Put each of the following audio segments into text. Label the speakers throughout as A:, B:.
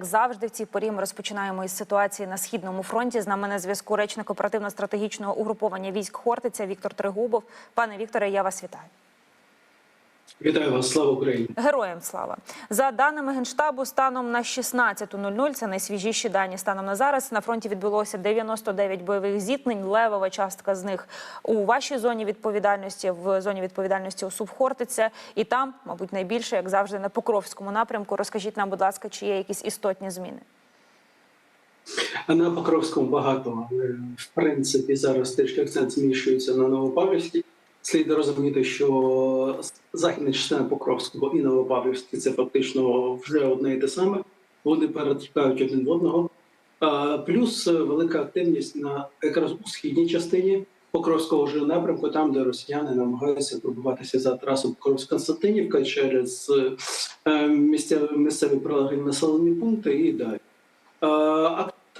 A: Як завжди, в цій порі ми розпочинаємо із ситуації на східному фронті. З нами на зв'язку речник оперативно-стратегічного угруповання військ Хортиця Віктор Тригубов. Пане Вікторе, я вас вітаю.
B: Вітаю вас, слава Україні.
A: Героям слава за даними генштабу, станом на 16.00, це найсвіжіші дані станом на зараз. На фронті відбулося 99 бойових зіткнень. Левова частка з них у вашій зоні відповідальності, в зоні відповідальності ОСУВ Хортиця. І там, мабуть, найбільше, як завжди, на Покровському напрямку. Розкажіть нам, будь ласка, чи є якісь істотні зміни?
B: На Покровському багато, в принципі зараз трішки акцент зміщується на Новопавлівській. Слід розуміти, що західна частина Покровського і Новопавлівський це фактично вже одне і те саме. Вони перетікають один в одного. Плюс е, велика активність на якраз у східній частині Покровського ж напрямку, там, де росіяни намагаються пробуватися за трасу Покровськ-Константинівка через е, місцеві, місцеві населені пункти і далі.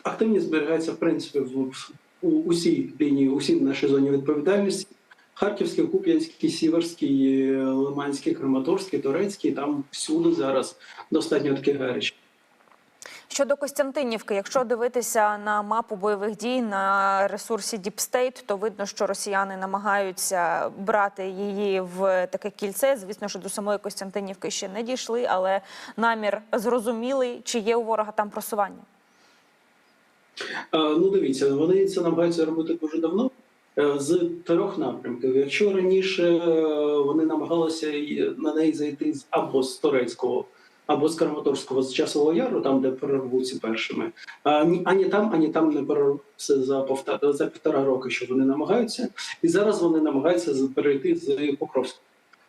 B: Активність зберігається в принципі в усій лінії, усій нашій зоні відповідальності. Харківський, Куп'янський, Сіверський, Лиманський, Краматорський, Турецький. Там всюди зараз достатньо таке гаряче.
A: Щодо Костянтинівки, якщо дивитися на мапу бойових дій на ресурсі Deep State, то видно, що росіяни намагаються брати її в таке кільце. Звісно, що до самої Костянтинівки ще не дійшли, але намір зрозумілий, чи є у ворога там просування.
B: Ну, дивіться, вони це намагаються робити дуже давно з трьох напрямків. Якщо раніше е, вони намагалися на неї зайти або з Турецького, або з Краматорського з часового яру, там де перервуться першими, ані, ані там, ані там не перервуться за повта- за півтора роки, що вони намагаються, і зараз вони намагаються перейти з Покровського.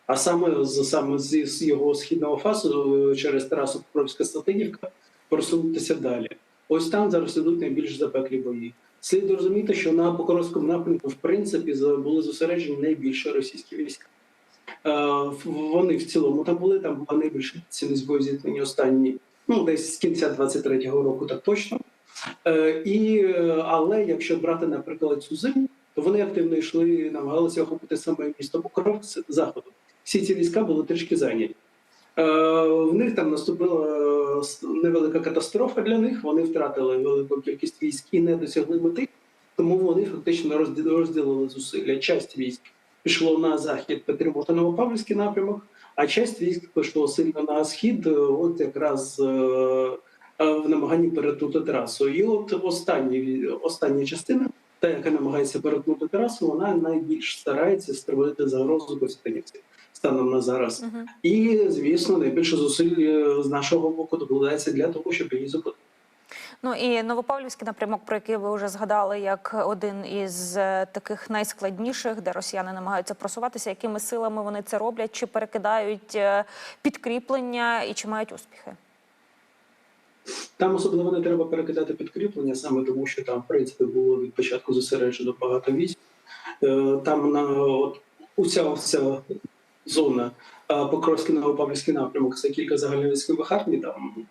B: А саме з саме з, його східного фасу е, через трасу Покровська Статинівка просунутися далі. Ось там зараз ідуть найбільш запеклі бої. Слід розуміти, що на Покровському напрямку, в принципі, були зосереджені найбільше російські війська. Е, Вони в цілому там були, там була найбільша цінність боєзіткнення останні, ну десь з кінця 23-го року, так точно. Е, І, е, але якщо брати, наприклад, цю зиму, то вони активно йшли, намагалися охопити саме місто Покров з заходу. Всі ці війська були трішки зайняті. Е, В них там наступила е, невелика катастрофа для них. Вони втратили велику кількість військ і не досягли мети, тому вони фактично розділили зусилля. Часть військ пішло на захід підтримувати Новопавлівський напрямок, а часть військ пішло сильно на схід, е, от якраз в намаганні перетнути трасу. І от останні, остання частина, та яка намагається перетнути трасу, вона найбільш старається створити загрозу Костянтинівці станом на зараз.
A: Угу.
B: І, звісно, найбільше зусиль е, з нашого боку докладається для того, щоб її зупинити.
A: Ну і Новопавлівський напрямок, про який ви вже згадали, як один із е, таких найскладніших, де росіяни намагаються просуватися. Якими силами вони це роблять? Чи перекидають е, підкріплення і чи мають успіхи?
B: Там особливо не треба перекидати підкріплення, саме тому, що там, в принципі, було від початку зосереджено багато військ. Там на от, уся ця зона Покровський Новопавлівський напрямок це кілька загальновійськових армій. Там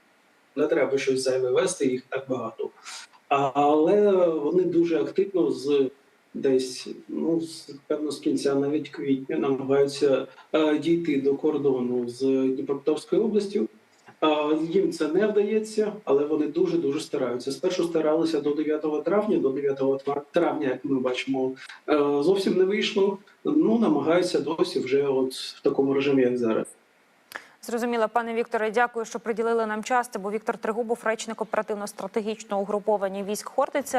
B: не треба щось зайве вести, їх так багато. Але вони дуже активно з десь, ну з певно, з кінця навіть квітня намагаються е, дійти до кордону з Дніпропетровською областю. Їм це не вдається, але вони дуже дуже стараються. Спершу старалися до 9 травня, до 9 тва- травня, як ми бачимо, е, зовсім не вийшло. Ну намагаються досі вже от в такому режимі, як зараз.
A: Зрозуміло, пане Вікторе, дякую, що приділили нам час. Це був Віктор Тригубов, речник оперативно-стратегічного угруповання військ Хортиця.